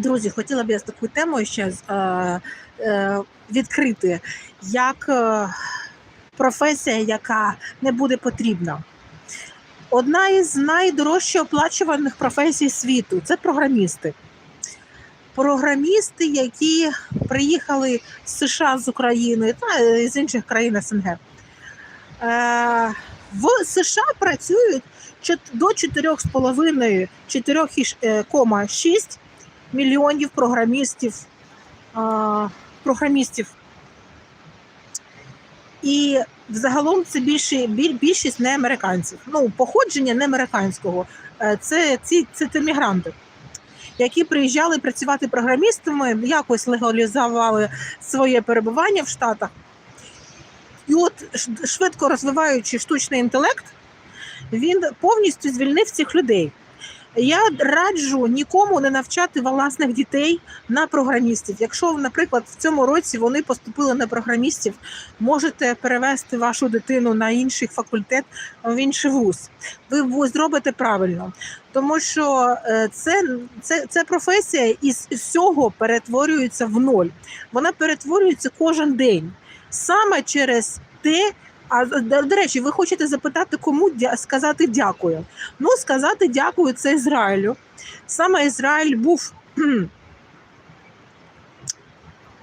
Друзі, хотіла б я з такою темою ще е, е, відкрити, як е, професія, яка не буде потрібна. Одна із найдорожче оплачуваних професій світу це програмісти. Програмісти, які приїхали з США з України та е, з інших країн СНГ. Е, в США працюють до 4,5 4,6 мільйонів програмістів, програмістів. І взагалом це більше, більшість не американців. Ну, походження не американського. Е, Це ці це, це мігранти, які приїжджали працювати програмістами, якось легалізували своє перебування в Штатах. І от швидко розвиваючи штучний інтелект, він повністю звільнив цих людей. Я раджу нікому не навчати власних дітей на програмістів. Якщо, наприклад, в цьому році вони поступили на програмістів, можете перевести вашу дитину на інший факультет, в інший вуз. Ви зробите правильно, тому що е, це, це, це професія із всього перетворюється в ноль. Вона перетворюється кожен день саме через те. А до, речі, ви хочете запитати, кому сказати дякую? Ну, сказати дякую це Ізраїлю. Саме Ізраїль був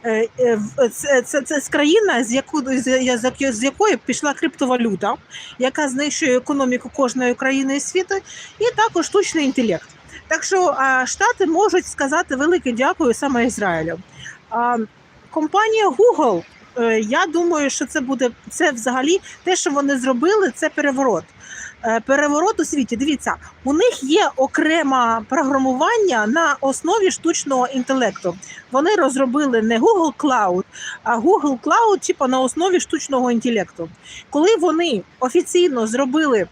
е, е, це, це, це з країна, з, яку, з, з, якої- якої пішла криптовалюта, яка знищує економіку кожної країни світу, і також штучний інтелект. Так що а, Штати можуть сказати велике дякую саме Ізраїлю. А, компанія Google, я думаю, що це буде це взагалі те, що вони зробили, це переворот. Е, Переворот у світі. Дивіться, у них є окреме програмування на основі штучного інтелекту. Вони розробили не Google Cloud, а Google Cloud, типу, на основі штучного інтелекту. Коли вони офіційно зробили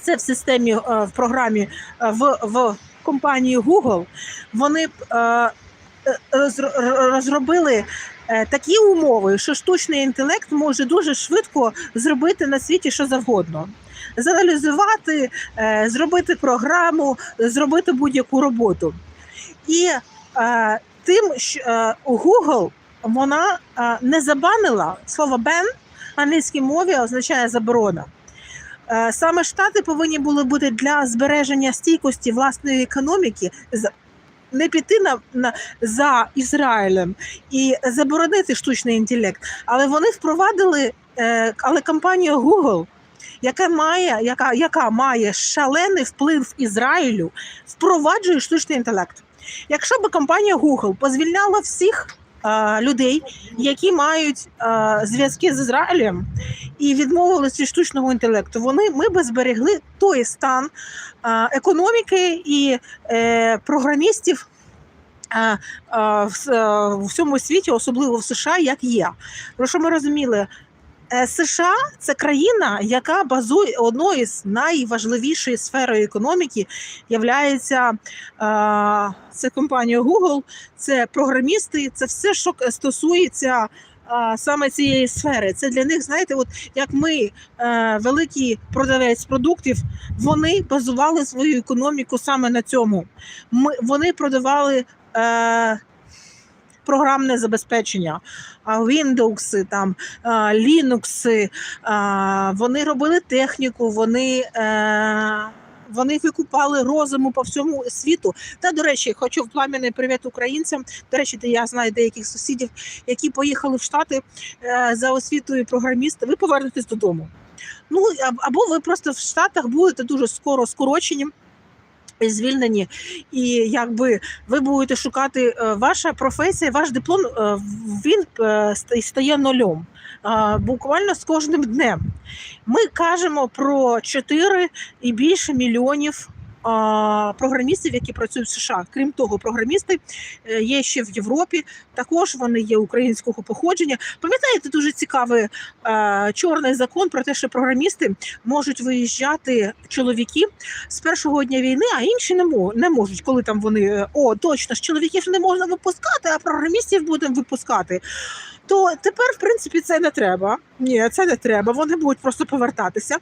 це в системі е, в програмі е, в, в компанії Google, вони е, е, розробили е, такі умови, що штучний інтелект може дуже швидко зробити на світі що завгодно. Заналізувати, е, зробити програму, зробити будь-яку роботу. І е, тим, що е, Google вона е, не забанила слово ban в англійській мові означає заборона. Е, Саме штати повинні були бути для збереження стійкості власної економіки не піти на, на за Ізраїлем і заборонити штучний інтелект, але вони впровадили, е, але компанія Google, яка має, яка, яка має шалений вплив Ізраїлю, впроваджує штучний інтелект. Якщо б компанія Google позвільняла всіх е, людей, які мають е, зв'язки з Ізраїлем, і відмовилися від штучного інтелекту, вони ми би зберегли той стан е, економіки і е, програмістів. е, В, всьому світі, особливо в США, як є. Про що ми розуміли? США це країна, яка базує одною з найважливішої сферою економіки, являється це компанія Google, це програмісти, це все, що стосується а, саме цієї сфери. Це для них, знаєте, от як ми, е, великий продавець продуктів, вони базували свою економіку саме на цьому. Ми, вони продавали. Е, Програмне забезпечення, а, Windows, там, Linux, вони робили техніку, вони, е, вони викупали розуму по всьому світу. Та, до речі, хочу в плам'яний привіт українцям. До речі, я знаю деяких сусідів, які поїхали в Штати е, за освітою програміста. Ви повернетесь додому. Ну або ви просто в Штатах будете дуже скоро скорочені. Звільнені, і якби ви будете шукати е, ваша професія, ваш диплом е, він стає нульом. Буквально з кожним днем. Ми кажемо про 4 і більше мільйонів програмістів, які працюють в США. Крім того, програмісти е, є ще в Європі. Також вони є українського походження. Пам'ятаєте, дуже цікавий е, чорний закон про те, що програмісти можуть виїжджати чоловіки з першого дня війни, а інші не мо- не можуть. Коли там вони е, о, точно ж чоловіків не можна випускати, а програмістів будемо випускати. То тепер, в принципі, це не треба. Ні, це не треба. Вони будуть просто повертатися.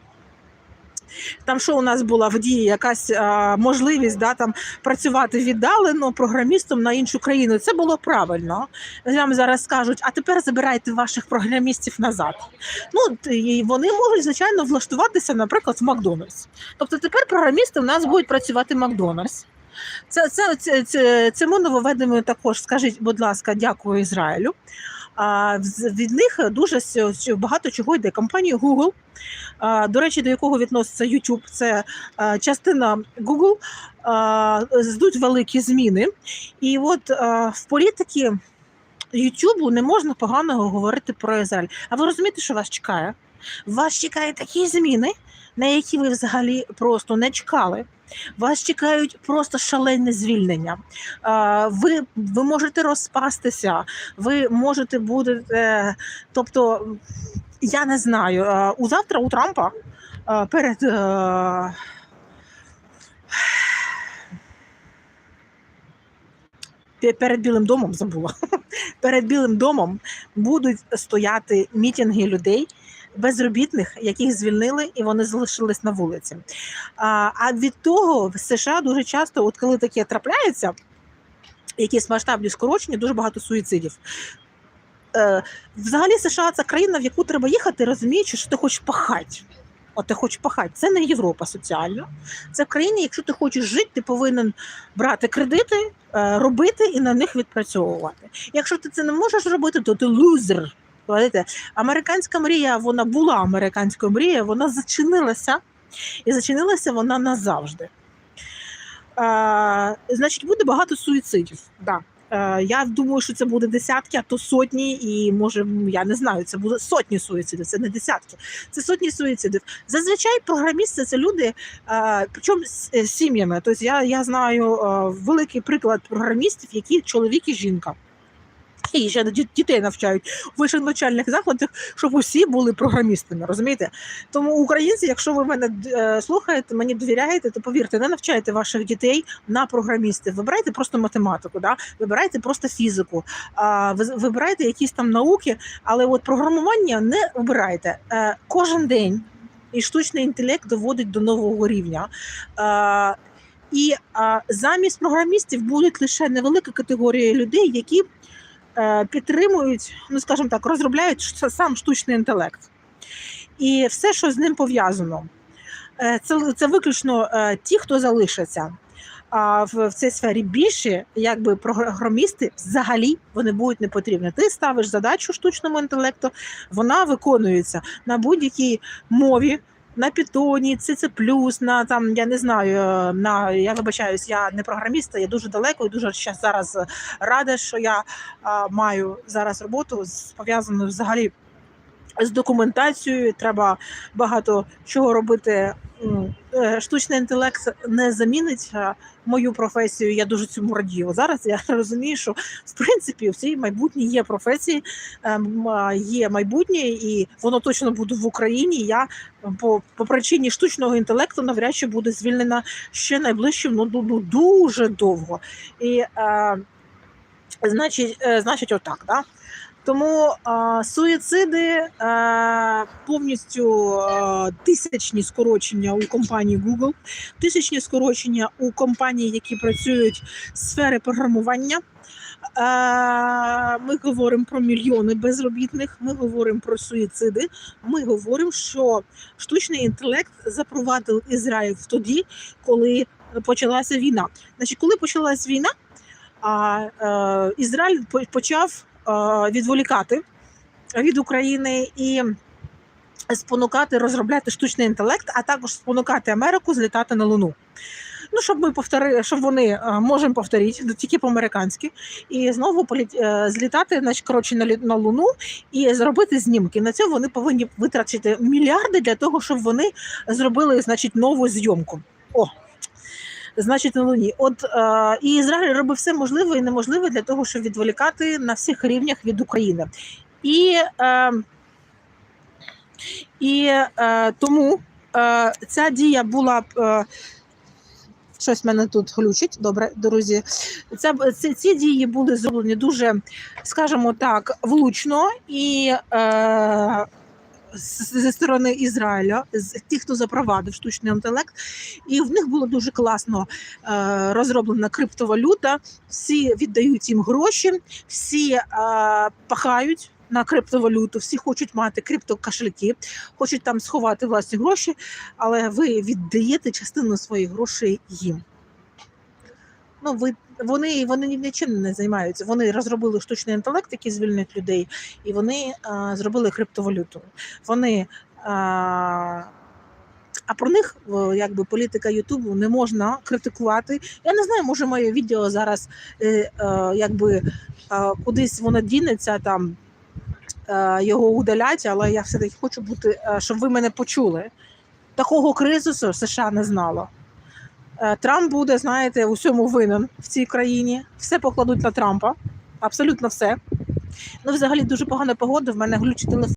Там що у нас була в дії якась а, можливість да, там, працювати віддалено програмістом на іншу країну. Це було правильно. Вам зараз скажуть, а тепер забирайте ваших програмістів назад. Ну, і вони можуть, звичайно, влаштуватися, наприклад, в Макдональдс. Тобто тепер програмісти в нас будуть працювати в Макдональдс. Це, це, це, це, цьому нововведенню також скажіть, будь ласка, дякую Ізраїлю. А, від них дуже багато чого йде. Компанія Google, до речі, до якого відноситься YouTube, це частина Google, здуть великі зміни. І от в політиці YouTube не можна поганого говорити про Ізраїль. А ви розумієте, що вас чекає? Вас чекають такі зміни, на які ви взагалі просто не чекали. Вас чекають просто шалене звільнення. Ви, ви можете розпастися, ви можете бути. Тобто, я не знаю. У завтра у Трампа перед. Перед Білим домом забула. Перед Білим домом будуть стояти мітинги людей, безробітних, яких звільнили, і вони залишились на вулиці. А, від того в США дуже часто, от коли таке трапляється, якісь масштабні скорочення, дуже багато суїцидів. Е, взагалі, США це країна, в яку треба їхати, розуміючи, що ти хочеш пахати. От ти хочеш пахати. Це не Європа соціально. Це в країні, якщо ти хочеш жити, ти повинен брати кредити, е, робити і на них відпрацьовувати. Якщо ти це не можеш робити, то ти лузер. Знаєте, Американська мрія, вона була американською мрією, вона зачинилася, і зачинилася вона назавжди. Е, значить, буде багато суїцидів. Да. Е, я думаю, що це буде десятки, а то сотні, і може, я не знаю, це буде сотні суїцидів, це не десятки, це сотні суїцидів. Зазвичай програмісти це люди, е, причому з сім'ями. Тобто я, я знаю великий приклад програмістів, які чоловік і жінка. І ще дітей навчають у вищих навчальних закладах, щоб усі були програмістами. Розумієте? Тому українці, якщо ви мене е, слухаєте, мені довіряєте, то повірте, не навчайте ваших дітей на програмістів. Вибирайте просто математику, да? вибирайте просто фізику, а, вибирайте якісь там науки, але от програмування не обирайте. Е, Кожен день і штучний інтелект доводить до нового рівня. Е, І а, замість програмістів будуть лише невелика категорія людей, які підтримують, ну скажімо так, розробляють сам штучний інтелект. І все, що з ним пов'язано, Е, це, це виключно е, ті, хто залишаться. А в, в цій сфері більше, якби програмісти взагалі вони будуть не потрібні. Ти ставиш задачу штучному інтелекту, вона виконується на будь-якій мові. На Python, C++, на там я не знаю. е, На я вибачаюсь, я не програміст, я дуже далеко і дуже зараз рада, що я а, маю зараз роботу пов'язану взагалі з документацією. Треба багато чого робити. Е, Штучний інтелект не замінить е, мою професію. Я дуже цьому радію. Зараз я розумію, що в принципі в цій майбутній є професії, ем, є майбутнє, і воно точно буде в Україні. Я по, по причині штучного інтелекту навряд чи буде звільнена ще найближчим ну, дуже довго. І е, значить, значить, отак, да? Тому е, суїциди е, повністю е, тисячні скорочення у компанії Google, тисячні скорочення у компанії, які працюють в сфері програмування. Е, Ми говоримо про мільйони безробітних. Ми говоримо про суїциди. Ми говоримо, що штучний інтелект запровадив Ізраїль тоді, коли почалася війна. Значить, коли почалась війна, а е, Ізраїль почав відволікати від України і спонукати розробляти штучний інтелект, а також спонукати Америку злітати на Луну. Ну, щоб ми повтори, щоб вони е, можемо повторити, ну, тільки по-американськи, і знову політ, е, злітати, значить, коротше, на, на Луну і зробити знімки. На це вони повинні витратити мільярди для того, щоб вони зробили, значить, нову зйомку. О, значить, на Луні. От е, і Ізраїль робить все можливе і неможливе для того, щоб відволікати на всіх рівнях від України. І, е, і е, тому е, ця дія була. Е, Щось мене тут глючить. Добре, друзі. Ця, ці, ці дії були зроблені дуже, скажімо так, влучно і е, зі сторони Ізраїля, з тих, хто запровадив штучний інтелект, і в них було дуже класно е, розроблена криптовалюта. Всі віддають їм гроші, всі е, пахають. На криптовалюту, всі хочуть мати криптокошельки, хочуть там сховати власні гроші, але ви віддаєте частину своїх грошей їм. Ну, ви, вони, вони нічим не займаються. Вони розробили штучний інтелект, який звільнить людей, і вони а, зробили криптовалюту. Вони, а, а про них якби політика Ютубу не можна критикувати. Я не знаю, може моє відео зараз е, е, якби кудись воно дінеться там. е, Його удалять, але я все таки хочу бути, щоб ви мене почули. Такого кризису США не знало. Е, Трамп буде, знаєте, у всьому винен в цій країні. Все покладуть на Трампа. Абсолютно все. Ну, взагалі дуже погана погода. В мене глючить телефон.